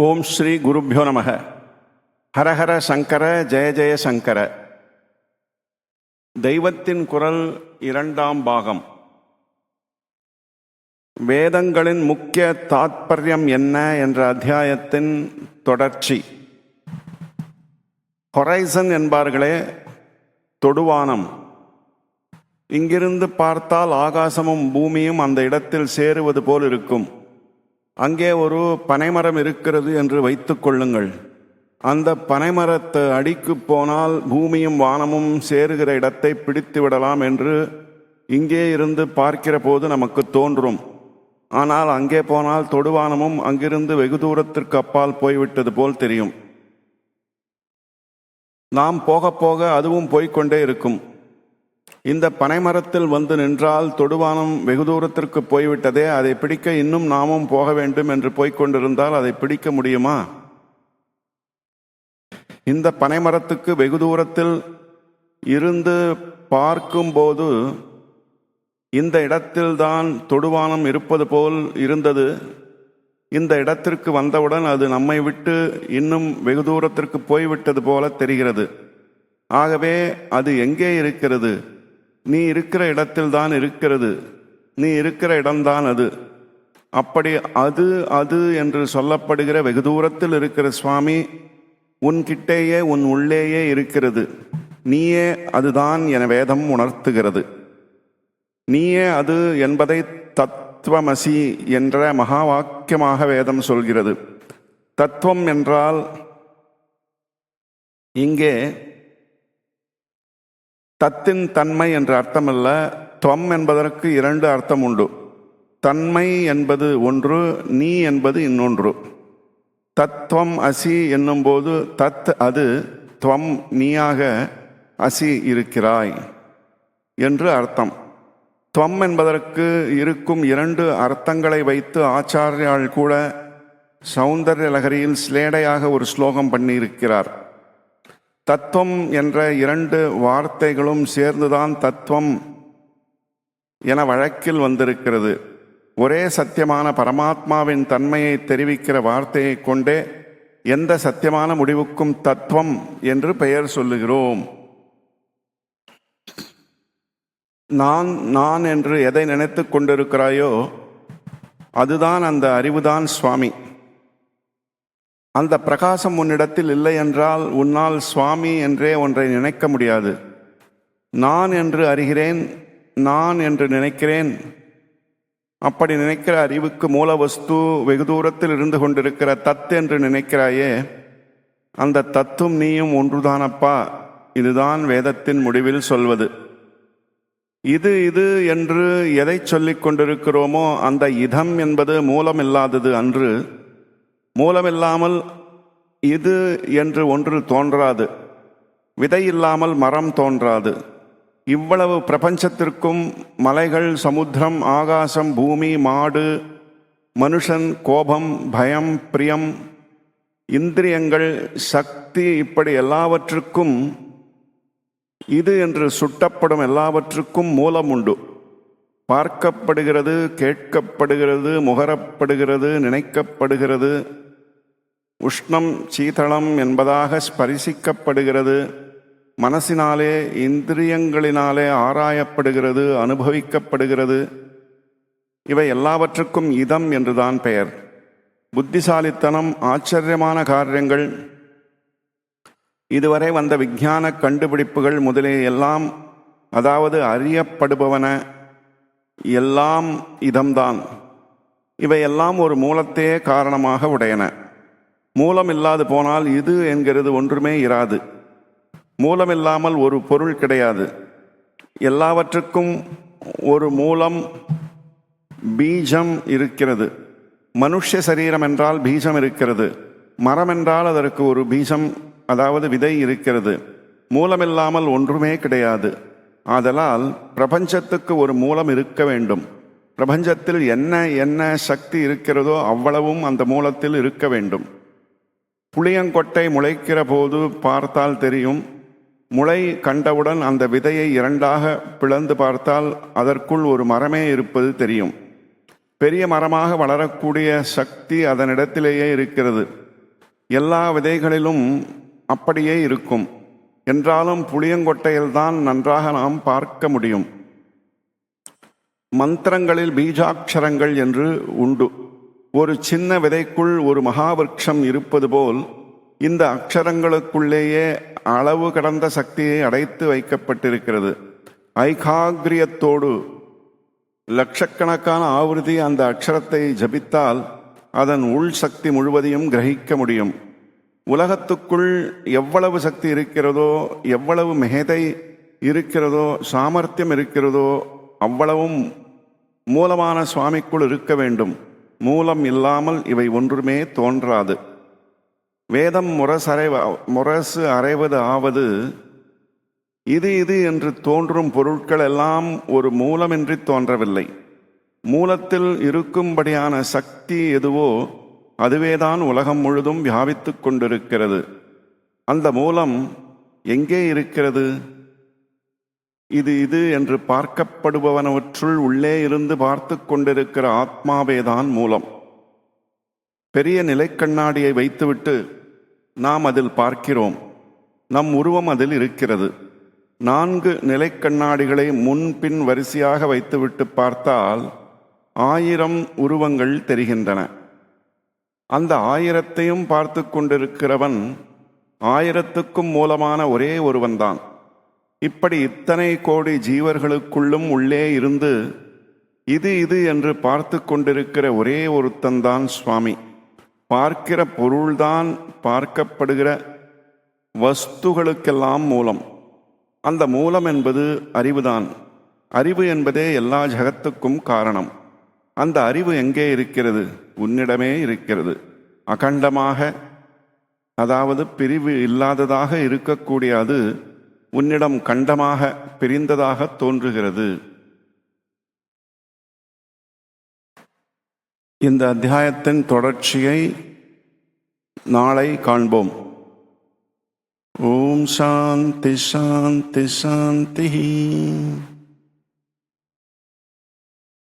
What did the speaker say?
ஓம் ஸ்ரீ குருப்பியோ நமக. ஹரஹர சங்கர ஜெய ஜெய சங்கர. தெய்வத்தின் குரல் இரண்டாம் பாகம். வேதங்களின் முக்கிய தாத்பரியம் என்ன என்ற அத்தியாயத்தின் தொடர்ச்சி. ஹொரைசன் என்பார்களே தொடுவானம். இங்கிருந்து பார்த்தால் ஆகாசமும் பூமியும் அந்த இடத்தில் சேருவது போல் இருக்கும். அங்கே ஒரு பனைமரம் இருக்கிறது என்று வைத்துக் கொள்ளுங்கள். அந்த பனைமரத்தை அடிக்கு போனால் பூமியும் வானமும் சேருகிற இடத்தை பிடித்து விடலாம் என்று இங்கே இருந்து பார்க்கிற போது நமக்கு தோன்றும். ஆனால் அங்கே போனால் தொடுவானமும் அங்கிருந்து வெகு தூரத்திற்கு அப்பால் போய்விட்டது போல் தெரியும். நாம் போக போக அதுவும் போய்க்கொண்டே இருக்கும். இந்த பனைமரத்தில் வந்து நின்றால் தொடுவானம் வெகு தூரத்திற்கு போய்விட்டதே அதை பிடிக்க இன்னும் நாமும் போக வேண்டும் என்று போய்கொண்டிருந்தால் அதை பிடிக்க முடியுமா? இந்த பனைமரத்துக்கு வெகு தூரத்தில் இருந்து பார்க்கும்போது இந்த இடத்தில்தான் தொடுவானம் இருப்பது போல் இருந்தது. இந்த இடத்திற்கு வந்தவுடன் அது நம்மை விட்டு இன்னும் வெகு தூரத்திற்கு போய்விட்டது போல தெரிகிறது. ஆகவே அது எங்கே இருக்கிறது? நீ இருக்கிற இடத்தில்தான் இருக்கிறது. நீ இருக்கிற இடம்தான் அது. அப்படி அது அது என்று சொல்லப்படுகிற வெகு தூரத்தில் இருக்கிற சுவாமி உன் கிட்டேயே உன் உள்ளேயே இருக்கிறது. நீயே அதுதான் என வேதம் உணர்த்துகிறது. நீயே அது என்பதை தத்துவமசி என்ற மகா வாக்கியமாக வேதம் சொல்கிறது. தத்துவம் என்றால் இங்கே தத்தின் தன்மை என்ற அர்த்தமல்ல துவம் என்பதற்கு இரண்டு அர்த்தம் உண்டு. தன்மை என்பது ஒன்று நீ என்பது இன்னொன்று. தத்துவம் அசி என்னும்போது தத் அது துவம் நீயாக அசி இருக்கிறாய் என்று அர்த்தம். துவம் என்பதற்கு இருக்கும் இரண்டு அர்த்தங்களை வைத்து ஆச்சாரியால் கூட சௌந்தர்ய லகரியில் ஸ்லேடையாக ஒரு ஸ்லோகம் பண்ணியிருக்கிறார். தத்துவம் என்ற இரண்டு வார்த்தைகளும் சேர்ந்துதான் தத்துவம் என வழக்கில் வந்திருக்கிறது. ஒரே சத்தியமான பரமாத்மாவின் தன்மையை தெரிவிக்கிற வார்த்தையை கொண்டே எந்த சத்தியமான முடிவுக்கும் தத்துவம் என்று பெயர் சொல்லுகிறோம். நான் நான் என்று எதை நினைத்து கொண்டிருக்கிறாயோ அதுதான் அந்த அறிவுதான் சுவாமி. அந்த பிரகாசம் உன்னிடத்தில் இல்லை என்றால் உன்னால் சுவாமி என்றே ஒன்றை நினைக்க முடியாது. நான் என்று அறிகிறேன் நான் என்று நினைக்கிறேன். அப்படி நினைக்கிற அறிவுக்கு மூல வஸ்து வெகு தூரத்தில் இருந்து கொண்டிருக்கிற தத் என்று நினைக்கிறாயே அந்த தத்தும் நீயும் ஒன்றுதானப்பா? இதுதான் வேதத்தின் முடிவில் சொல்வது. இது இது என்று எதை சொல்லிக் கொண்டிருக்கிறோமோ அந்த இதம் என்பது மூலமில்லாதது அன்று மூலமில்லாமல் இது என்று ஒன்று தோன்றாது. விதை இல்லாமல் மரம் தோன்றாது. இவ்வளவு பிரபஞ்சத்திற்கும் மலைகள் சமுத்திரம் ஆகாசம் பூமி மாடு மனுஷன் கோபம் பயம் பிரியம் இந்திரியங்கள் சக்தி இப்படி எல்லாவற்றுக்கும் இது என்று சுட்டப்படும் எல்லாவற்றுக்கும் மூலம் உண்டு பார்க்கப்படுகிறது கேட்கப்படுகிறது முகரப்படுகிறது நினைக்கப்படுகிறது. உஷ்ணம் சீதளம் என்பதாக ஸ்பரிசிக்கப்படுகிறது. மனசினாலே இந்திரியங்களினாலே ஆராயப்படுகிறது அனுபவிக்கப்படுகிறது. இவை எல்லாவற்றுக்கும் இதம் என்றுதான் பெயர். புத்திசாலித்தனம் ஆச்சரியமான காரியங்கள். இதுவரை வந்த விஞ்ஞான கண்டுபிடிப்புகள் முதலிய எல்லாம் அதாவது அறியப்படுபவன எல்லாம் இதம்தான். இவையெல்லாம் ஒரு மூலத்தையே காரணமாக உடையன. மூலம் இல்லாது போனால் இது என்கிறது ஒன்றுமே இராது. மூலமில்லாமல் ஒரு பொருள் கிடையாது. எல்லாவற்றுக்கும் ஒரு மூலம் பீஜம் இருக்கிறது. மனுஷ சரீரம் என்றால் பீஜம் இருக்கிறது. மரம் என்றால் அதற்கு ஒரு பீஜம் அதாவது விதை இருக்கிறது. மூலமில்லாமல் ஒன்றுமே கிடையாது. ஆதலால் பிரபஞ்சத்துக்கு ஒரு மூலம் இருக்க வேண்டும். பிரபஞ்சத்தில் என்ன என்ன சக்தி இருக்கிறதோ அவ்வளவும் அந்த மூலத்தில் இருக்க வேண்டும். புளியங்கொட்டை முளைக்கிற போது பார்த்தால் தெரியும். முளை கண்டவுடன் அந்த விதையை இரண்டாக பிளந்து பார்த்தால் அதற்குள் ஒரு மரமே இருப்பது தெரியும். பெரிய மரமாக வளரக்கூடிய சக்தி அதனிடத்திலேயே இருக்கிறது. எல்லா விதைகளிலும் அப்படியே இருக்கும். என்றாலும் புளியங்கொட்டையில்தான் நன்றாக நாம் பார்க்க முடியும். மந்திரங்களில் பீஜாட்சரங்கள் என்று உண்டு. ஒரு சின்ன விதைக்குள் ஒரு மகாவிருட்சம் இருப்பது போல் இந்த அக்ஷரங்களுக்குள்ளேயே அளவு கடந்த சக்தியை அடைத்து வைக்கப்பட்டிருக்கிறது. ஐகாகிரியத்தோடு லட்சக்கணக்கான ஆவிருதி அந்த அக்ஷரத்தை ஜபித்தால் அதன் உள் சக்தி முழுவதையும் கிரகிக்க முடியும். உலகத்துக்குள் எவ்வளவு சக்தி இருக்கிறதோ எவ்வளவு மேதை இருக்கிறதோ சாமர்த்தியம் இருக்கிறதோ அவ்வளவும் மூலமான சுவாமிக்குள் இருக்க வேண்டும். மூலம் இல்லாமல் இவை ஒன்றுமே தோன்றாது. வேதம் முரசறைவ முரசு அறைவது ஆவது இது இது என்று தோன்றும் பொருட்கள் எல்லாம் ஒரு மூலமின்றி தோன்றவில்லை. மூலத்தில் இருக்கும்படியான சக்தி எதுவோ அதுவேதான் உலகம் முழுதும் வியாபித்து கொண்டிருக்கிறது. அந்த மூலம் எங்கே இருக்கிறது? இது இது என்று பார்க்கப்படுபவனவற்றுள் உள்ளே இருந்து பார்த்து கொண்டிருக்கிற ஆத்மாவேதான் மூலம். பெரிய நிலைக்கண்ணாடியை வைத்துவிட்டு நாம் அதில் பார்க்கிறோம். நம் உருவம் அதில் இருக்கிறது. நான்கு நிலைக்கண்ணாடிகளை முன்பின் வரிசையாக வைத்துவிட்டு பார்த்தால் ஆயிரம் உருவங்கள் தெரிகின்றன. அந்த ஆயிரத்தையும் பார்த்து கொண்டிருக்கிறவன் ஆயிரத்துக்கும் மூலமான ஒரே ஒருவன்தான். இப்படி இத்தனை கோடி ஜீவர்களுக்குள்ளும் உள்ளே இருந்து இது இது என்று பார்த்து கொண்டிருக்கிற ஒரே ஒருத்தன்தான் சுவாமி. பார்க்கிற பொருள்தான் பார்க்கப்படுகிற வஸ்துகளுக்கெல்லாம் மூலம். அந்த மூலம் என்பது அறிவுதான். அறிவு என்பதே எல்லா ஜகத்துக்கும் காரணம். அந்த அறிவு எங்கே இருக்கிறது? உன்னிடமே இருக்கிறது. அகண்டமாக அதாவது பிரிவு இல்லாததாக இருக்கக்கூடிய அது உன்னிடம் கண்டமாக பிரிந்ததாக தோன்றுகிறது. இந்த அத்தியாயத்தின் தொடர்ச்சியை நாளை காண்போம். ஓம் சாந்தி சாந்தி சாந்தி.